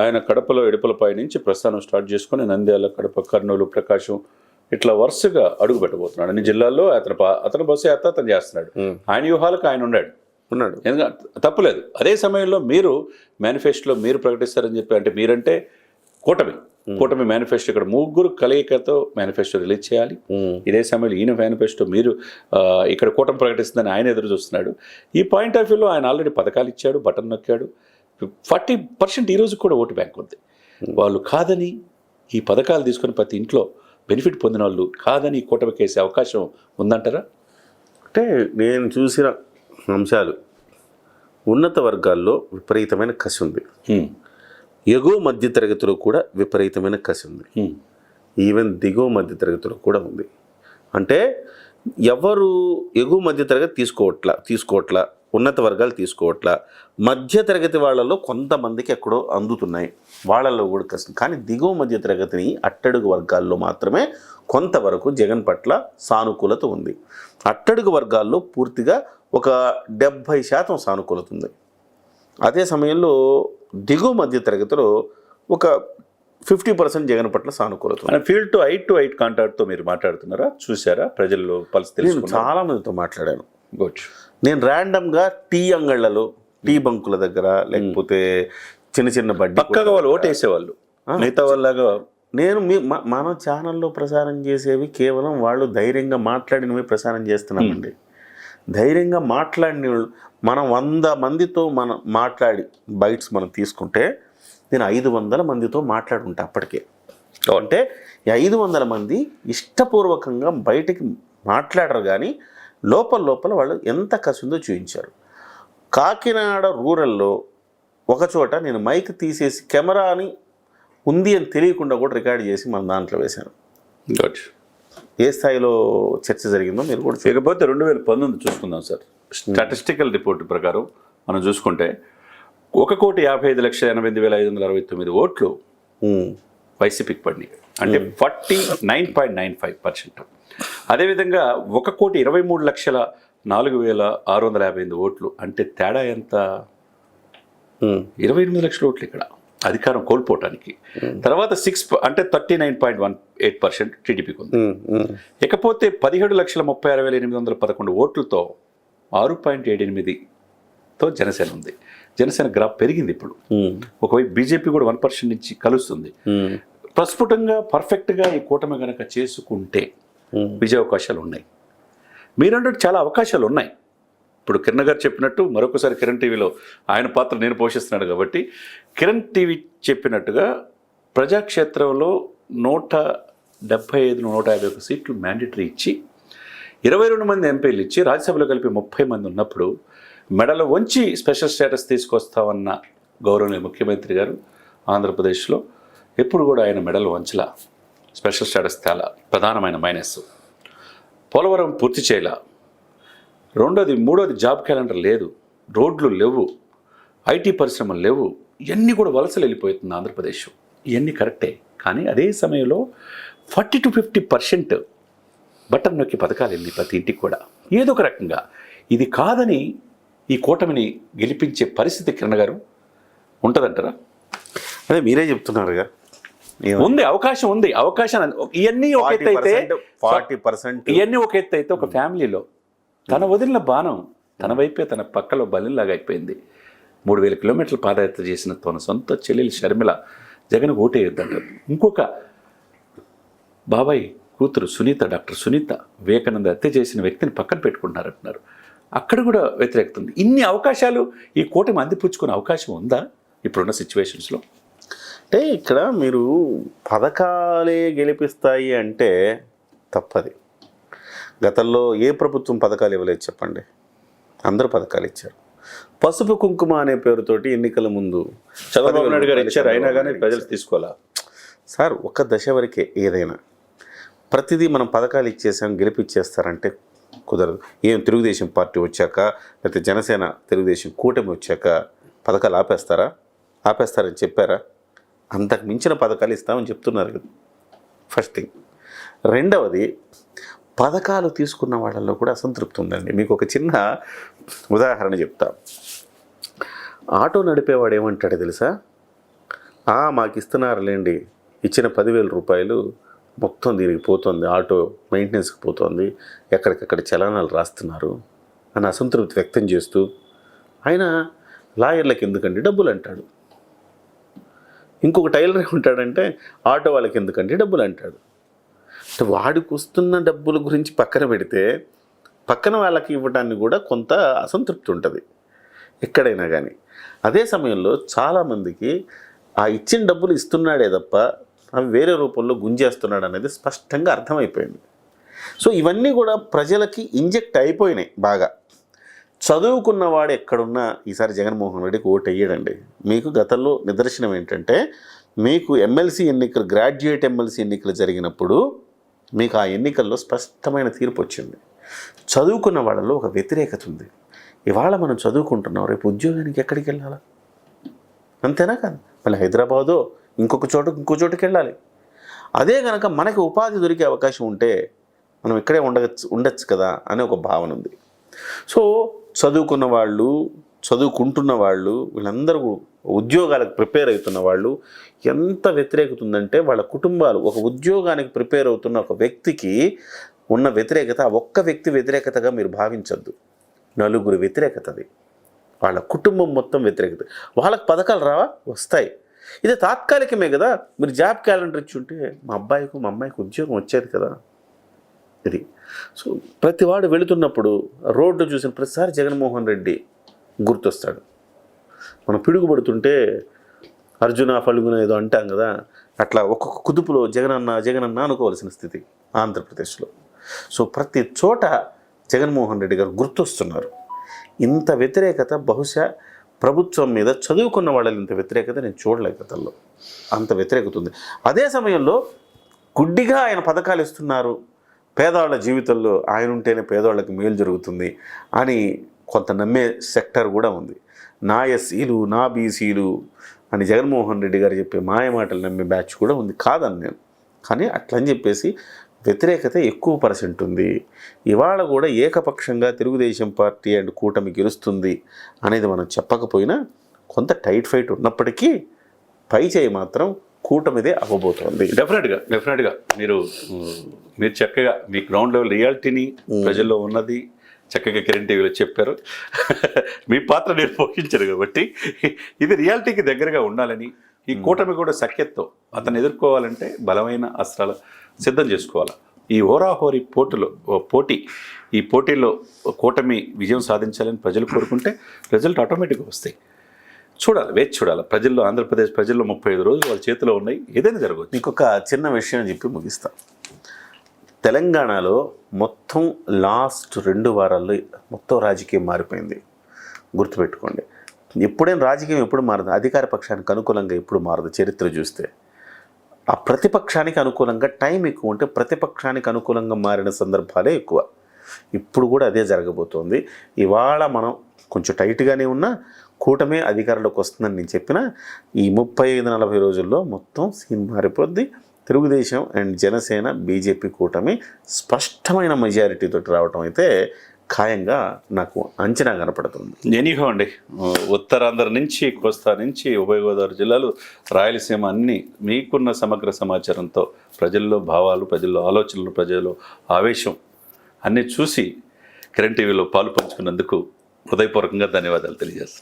ఆయన కడపలో ఎడపలపై నుంచి ప్రస్థానం స్టార్ట్ చేసుకొని నంద్యాల కడప కర్నూలు ప్రకాశం ఇట్లా వరుసగా అడుగు పెట్టబోతున్నాడు. అన్ని జిల్లాల్లో అతను అతను బస్సు యాత్ర అతను చేస్తున్నాడు. ఆయన వ్యూహాలకు ఆయన ఉన్నాడు. ఉన్నాడు. ఎందుకంటే తప్పులేదు అదే సమయంలో మీరు మేనిఫెస్టోలో మీరు ప్రకటిస్తారని చెప్పి అంటే మీరంటే కూటమి. కూటమి మేనిఫెస్టో ఇక్కడ ముగ్గురు కలయికతో మేనిఫెస్టో రిలీజ్ చేయాలి. ఇదే సమయంలో ఈయన మేనిఫెస్టో మీరు ఇక్కడ కూటమి ప్రకటిస్తుందని ఆయన ఎదురు చూస్తున్నాడు. ఈ పాయింట్ ఆఫ్ వ్యూలో ఆయన ఆల్రెడీ పథకాలు ఇచ్చాడు బటన్ నొక్కాడు. ఫార్టీ పర్సెంట్ ఈరోజు కూడా ఓటు బ్యాంక్ ఉంది. వాళ్ళు కాదని ఈ పథకాలు తీసుకుని ప్రతి ఇంట్లో బెనిఫిట్ పొందిన వాళ్ళు కాదని కూటమికి వేసే అవకాశం ఉందంటారా? అంటే నేను చూసిన అంశాలు ఉన్నత వర్గాల్లో విపరీతమైన కసి ఉంది. హ్మ్. ఎగువ మధ్య తరగతిలో కూడా విపరీతమైన కసి ఉంది. ఈవెన్ దిగువ మధ్య తరగతిలో కూడా ఉంది. అంటే ఎవరు ఎగువ మధ్య తరగతి తీసుకోవట్లా తీసుకోవట్లా? ఉన్నత వర్గాలు తీసుకోవట్లా. మధ్య తరగతి వాళ్ళలో కొంతమందికి ఎక్కడో అందుతున్నాయి. వాళ్ళల్లో కూడా కష్టం కానీ దిగువ మధ్య తరగతిని అట్టడుగు వర్గాల్లో మాత్రమే కొంతవరకు జగన్ పట్ల సానుకూలత ఉంది. అట్టడుగు వర్గాల్లో పూర్తిగా ఒక డెబ్భై శాతం సానుకూలత ఉంది. అదే సమయంలో దిగువ మధ్య తరగతిలో ఒక ఫిఫ్టీ పర్సెంట్ జగన్ పట్ల సానుకూలత field to eight to eight కాంటాక్ట్తో మీరు మాట్లాడుతున్నారా? చూసారా ప్రజల్లో పల్స్ చాలా మందితో మాట్లాడాను. నేను ర్యాండమ్గా టీ అంగళ్ళలో టీ బంకుల దగ్గర లేకపోతే చిన్న చిన్న బడ్డీ పక్కగా వాళ్ళు ఓటేసేవాళ్ళు. మిగతా వాళ్ళగా నేను మీ మన ఛానల్లో ప్రసారం చేసేవి కేవలం వాళ్ళు ధైర్యంగా మాట్లాడినవి ప్రసారం చేస్తున్నామండి. ధైర్యంగా మాట్లాడిన మనం వంద మందితో మనం మాట్లాడి బైట్స్ మనం తీసుకుంటే నేను ఐదు వందల మందితో మాట్లాడుంటా అప్పటికే. అంటే ఈ ఐదు వందల మంది ఇష్టపూర్వకంగా బయటికి మాట్లాడరు కానీ లోపల లోపల వాళ్ళు ఎంత కసిందో చూపించారు కాకినాడ రూరల్లో ఒకచోట నేను మైక్ తీసేసి కెమెరాని ఉంది అని తెలియకుండా కూడా రికార్డ్ చేసి మన దాంట్లో వేశాను. గుడ్ ఏ స్థాయిలో చర్చ జరిగిందో మీరు కూడా చూడండి. ఇకపోతే రెండు వేల పంతొమ్మిది చూసుకుందాం సార్. స్టాటిస్టికల్ రిపోర్ట్ ప్రకారం మనం చూసుకుంటే ఒక కోటి యాభై ఐదు లక్షల ఎనభై ఎనిమిది వేల ఐదు వందల అరవై తొమ్మిది ఓట్లు వైసీపీకి పడినాయి. అంటే forty nine point nine five percent. అదేవిధంగా ఒక కోటి ఇరవై మూడు లక్షల నాలుగు వేల ఆరు వందల యాభై ఎనిమిది ఓట్లు. అంటే తేడా ఎంత? ఇరవై ఎనిమిది లక్షల ఓట్లు ఇక్కడ. అధికారం కోల్పోవటానికి. తర్వాత సిక్స్ అంటే thirty nine point one eight percent టీడీపీకి ఉంది ఇకపోతే పదిహేడు లక్షల ముప్పై ఆరు వేల ఎనిమిది వందల పదకొండు ఓట్లతో ఆరు పాయింట్ ఏడు ఎనిమిదితో జనసేన ఉంది. జనసేన గ్రాఫ్ పెరిగింది ఇప్పుడు. ఒకవైపు బీజేపీ కూడా వన్ పర్సెంట్ నుంచి కలుస్తుంది. ప్రస్ఫుటంగా పర్ఫెక్ట్గా ఈ కూటమి కనుక చేసుకుంటే. విజయ అవకాశాలు ఉన్నాయి మీరంటే చాలా అవకాశాలు ఉన్నాయి ఇప్పుడు కిరణ్ గారు చెప్పినట్టు మరొకసారి కిరణ్ టీవీలో ఆయన పాత్ర నేను పోషిస్తున్నాడు కాబట్టి కిరణ్ టీవీ చెప్పినట్టుగా ప్రజాక్షేత్రంలో నూట డెబ్బై ఐదు నూట యాభై ఒక సీట్లు మ్యాండేటరీ ఇచ్చి ఇరవై రెండు మంది ఎంపీలు ఇచ్చి రాజ్యసభలో కలిపి ముప్పై మంది ఉన్నప్పుడు మెడలో వంచి స్పెషల్ స్టేటస్ తీసుకొస్తామన్న గౌరవనీయ ముఖ్యమంత్రి గారు ఆంధ్రప్రదేశ్లో ఎప్పుడు కూడా ఆయన మెడలు వంచలా. స్పెషల్ స్టేటస్ తేలా ప్రధానమైన మైనస్. పోలవరం పూర్తి చేయలా. రెండోది మూడోది జాబ్ క్యాలెండర్ లేదు. రోడ్లు లేవు. ఐటీ పరిశ్రమలు లేవు. ఇవన్నీ కూడా వలసలు వెళ్ళిపోతుంది ఆంధ్రప్రదేశ్. ఇవన్నీ కరెక్టే. కానీ అదే సమయంలో forty to fifty percent button నొక్కి పథకాలు వెళ్ళి ప్రతి ఇంటికి కూడా. ఏదో ఒక రకంగా. ఇది కాదని ఈ కూటమిని గెలిపించే పరిస్థితి కిరణ్ గారు ఉంటుందంటారా? అదే మీరే చెప్తున్నారుగా ఉంది అవకాశం ఉంది అవకాశం ఇవన్నీ ఒక ఎత్తు అయితే ఫార్టీ పర్సెంట్. ఇవన్నీ ఒక ఎత్తు అయితే ఒక ఫ్యామిలీలో తన వదిలిన బాణం తన వైపే తన పక్కలో బలిలాగా అయిపోయింది. మూడు వేల కిలోమీటర్ల పాదయాత్ర చేసిన తన సొంత చెల్లెలు షర్మిల జగన్ ఓటేయొద్దంటారు ఇంకొక బాబాయ్ కూతురు సునీత డాక్టర్ సునీత వివేకానంద హత్య చేసిన వ్యక్తిని పక్కన పెట్టుకుంటున్నారంటున్నారు. అక్కడ కూడా వ్యతిరేకత ఉంది. ఇన్ని అవకాశాలు ఈ కూటమి అందిపుచ్చుకునే అవకాశం ఉందా ఇప్పుడున్న సిచ్యువేషన్స్లో అంటే ఇక్కడ మీరు పథకాలే గెలిపిస్తాయి అంటే తప్పది. గతంలో ఏ ప్రభుత్వం పథకాలు ఇవ్వలేదు చెప్పండి? అందరూ పథకాలు ఇచ్చారు. పసుపు కుంకుమ అనే పేరుతోటి ఎన్నికల ముందు చంద్రబాబు నాయుడు గారు ఇచ్చారు అయినా కానీ ప్రజలు తీసుకోవాలా? సార్ ఒక దశ వరకే ఏదైనా ప్రతిదీ మనం పథకాలు ఇచ్చేసాం గెలిపిచ్చేస్తారంటే కుదరదు. ఏం తెలుగుదేశం పార్టీ వచ్చాక లేకపోతే జనసేన తెలుగుదేశం కూటమి వచ్చాక పథకాలు ఆపేస్తారా? ఆపేస్తారని చెప్పారా? అంతకు మించిన పథకాలు ఇస్తామని చెప్తున్నారు కదా. ఫస్ట్ థింగ్ రెండవది పథకాలు తీసుకున్న వాళ్ళల్లో కూడా అసంతృప్తి ఉందండి. మీకు ఒక చిన్న ఉదాహరణ చెప్తా. ఆటో నడిపేవాడు ఏమంటాడు తెలుసా? మాకు ఇస్తున్నారులేండి. ఇచ్చిన పదివేల రూపాయలు మొత్తం దీనికి పోతుంది. ఆటో మెయింటెనెన్స్కి పోతుంది. ఎక్కడికక్కడ చలనాలు రాస్తున్నారు అని అసంతృప్తి వ్యక్తం చేస్తూ ఆయన లాయర్లకు ఎందుకండి డబ్బులు? అంటాడు. ఇంకొక టైలర్ ఉంటాడంటే ఆటో వాళ్ళకి ఎందుకంటే డబ్బులు అంటాడు. అంటే వాడికి వస్తున్న డబ్బుల గురించి పక్కన పెడితే పక్కన వాళ్ళకి ఇవ్వడానికి కూడా కొంత అసంతృప్తి ఉంటుంది. ఎక్కడైనా కానీ అదే సమయంలో చాలామందికి ఆ ఇచ్చిన డబ్బులు ఇస్తున్నాడే తప్ప అవి వేరే రూపంలో గుంజేస్తున్నాడు అనేది స్పష్టంగా అర్థమైపోయింది. సో ఇవన్నీ కూడా ప్రజలకి ఇంజెక్ట్ అయిపోయినాయి బాగా. చదువుకున్నవాడు ఎక్కడున్నా ఈసారి జగన్మోహన్ రెడ్డికి ఓటు వేయడండి మీకు గతంలో నిదర్శనం ఏంటంటే మీకు ఎమ్మెల్సీ ఎన్నికలు గ్రాడ్యుయేట్ ఎమ్మెల్సీ ఎన్నికలు జరిగినప్పుడు మీకు ఆ ఎన్నికల్లో స్పష్టమైన తీర్పు వచ్చింది. చదువుకున్న వాళ్ళలో ఒక వ్యతిరేకత ఉంది. ఇవాళ మనం చదువుకుంటున్నాం రేపు ఉద్యోగానికి ఎక్కడికి వెళ్ళాలా? అంతేనా కాదు? మళ్ళీ హైదరాబాదో ఇంకొక చోట ఇంకో చోటుకి వెళ్ళాలి. అదే కనుక మనకి ఉపాధి దొరికే అవకాశం ఉంటే మనం ఇక్కడే ఉండవచ్చు ఉండొచ్చు కదా అనే ఒక భావన ఉంది. సో చదువుకున్న వాళ్ళు చదువుకుంటున్న వాళ్ళు వీళ్ళందరూ ఉద్యోగాలకు ప్రిపేర్ అవుతున్న వాళ్ళు ఎంత వ్యతిరేకత ఉందంటే వాళ్ళ కుటుంబాలు ఒక ఉద్యోగానికి ప్రిపేర్ అవుతున్న ఒక వ్యక్తికి ఉన్న వ్యతిరేకత ఒక్క వ్యక్తి వ్యతిరేకతగా మీరు భావించద్దు. నలుగురు వ్యతిరేకత అది. వాళ్ళ కుటుంబం మొత్తం వ్యతిరేకత. వాళ్ళకి పథకాలు రావా? వస్తాయి. ఇది తాత్కాలికమే కదా. మీరు జాబ్ క్యాలెండర్ ఇచ్చి ఉంటే మా అబ్బాయికి మా అమ్మాయికి ఉద్యోగం వచ్చేది కదా. ఇది. సో ప్రతివాడు వెళుతున్నప్పుడు రోడ్డు చూసిన ప్రతిసారి జగన్మోహన్ రెడ్డి గుర్తొస్తాడు. మనం పిడుగుపడుతుంటే అర్జున ఫలుగున ఏదో అంటాం కదా అట్లా ఒక్కొక్క కుదుపులో జగనన్న జగనన్న అనుకోవాల్సిన స్థితి ఆంధ్రప్రదేశ్లో. సో ప్రతి చోట జగన్మోహన్ రెడ్డి గారు గుర్తొస్తున్నారు. ఇంత వ్యతిరేకత బహుశా ప్రభుత్వం మీద చదువుకున్న వాళ్ళని ఇంత వ్యతిరేకత నేను చూడలేదు గతంలో. అంత వ్యతిరేకత ఉంది. అదే సమయంలో గుడ్డిగా ఆయన పథకాలు ఇస్తున్నారు. పేదవాళ్ళ జీవితంలో ఆయన ఉంటేనే పేదవాళ్ళకి మేలు జరుగుతుంది అని కొంత నమ్మే సెక్టర్ కూడా ఉంది. నా ఎస్సీలు నా బీసీలు అని జగన్మోహన్ రెడ్డి గారు చెప్పే మాయమాటలు నమ్మే బ్యాచ్ కూడా ఉంది. కాదని నేను. కానీ అట్లని చెప్పేసి వ్యతిరేకత ఎక్కువ పర్సెంట్ ఉంది. ఇవాళ కూడా ఏకపక్షంగా తెలుగుదేశం పార్టీ అండ్ కూటమి గెలుస్తుంది అనేది మనం చెప్పకపోయినా కొంత టైట్ ఫైట్ ఉన్నప్పటికీ పై చేయి మాత్రం కూటమిదే అవ్వబోతోంది డెఫినెట్గా డెఫినెట్గా మీరు మీరు చక్కగా మీ గ్రౌండ్ లెవెల్ రియాలిటీని ప్రజల్లో ఉన్నది చక్కగా కిరణ్ టీవీలో చెప్పారు. మీ పాత్ర నేను పోషించారు కాబట్టి ఇది రియాలిటీకి దగ్గరగా ఉండాలని ఈ కూటమి కూడా సఖ్యతతో అతను ఎదుర్కోవాలంటే బలమైన అస్త్రాలు సిద్ధం చేసుకోవాలి. ఈ హోరాహోరీ పోటీలో ఓ పోటీ ఈ పోటీలో కూటమి విజయం సాధించాలని ప్రజలు కోరుకుంటే రిజల్ట్ ఆటోమేటిక్గా వస్తాయి. చూడాలి వేచి చూడాలి. ప్రజల్లో ఆంధ్రప్రదేశ్ ప్రజల్లో ముప్పై ఐదు రోజులు వాళ్ళ చేతిలో ఉన్నాయి. ఏదైనా జరగవచ్చు. ఇంకొక ఒక చిన్న విషయం చెప్పి ముగిస్తా. తెలంగాణలో మొత్తం లాస్ట్ రెండు వారాల్లో మొత్తం రాజకీయం మారిపోయింది. గుర్తుపెట్టుకోండి. ఎప్పుడైనా రాజకీయం ఎప్పుడు మారదు. అధికార పక్షానికి అనుకూలంగా ఎప్పుడు మారదు చరిత్ర చూస్తే. ఆ ప్రతిపక్షానికి అనుకూలంగా టైం ఎక్కువ ఉంటే ప్రతిపక్షానికి అనుకూలంగా మారిన సందర్భాలే ఎక్కువ. ఇప్పుడు కూడా అదే జరగబోతోంది. ఇవాళ మనం కొంచెం టైట్గానే ఉన్నా కూటమే అధికారంలోకి వస్తుందని నేను చెప్పిన ఈ ముప్పై ఐదు నలభై రోజుల్లో మొత్తం సీన్ మారిపోద్ది. తెలుగుదేశం అండ్ జనసేన బీజేపీ కూటమి స్పష్టమైన మెజారిటీతో రావటం అయితే ఖాయంగా నాకు అంచనా కనపడుతుంది. ఎనీహో అండి ఉత్తరాంధ్ర నుంచి కోస్తా నుంచి ఉభయ గోదావరి జిల్లాలు రాయలసీమ అన్ని మీకున్న సమగ్ర సమాచారంతో ప్రజల్లో భావాలు ప్రజల్లో ఆలోచనలు ప్రజల్లో ఆవేశం అన్నీ చూసి కిరణ్ టీవీలో పాలు పంచుకున్నందుకు హృదయపూర్వకంగా ధన్యవాదాలు తెలియజేస్తున్నాను.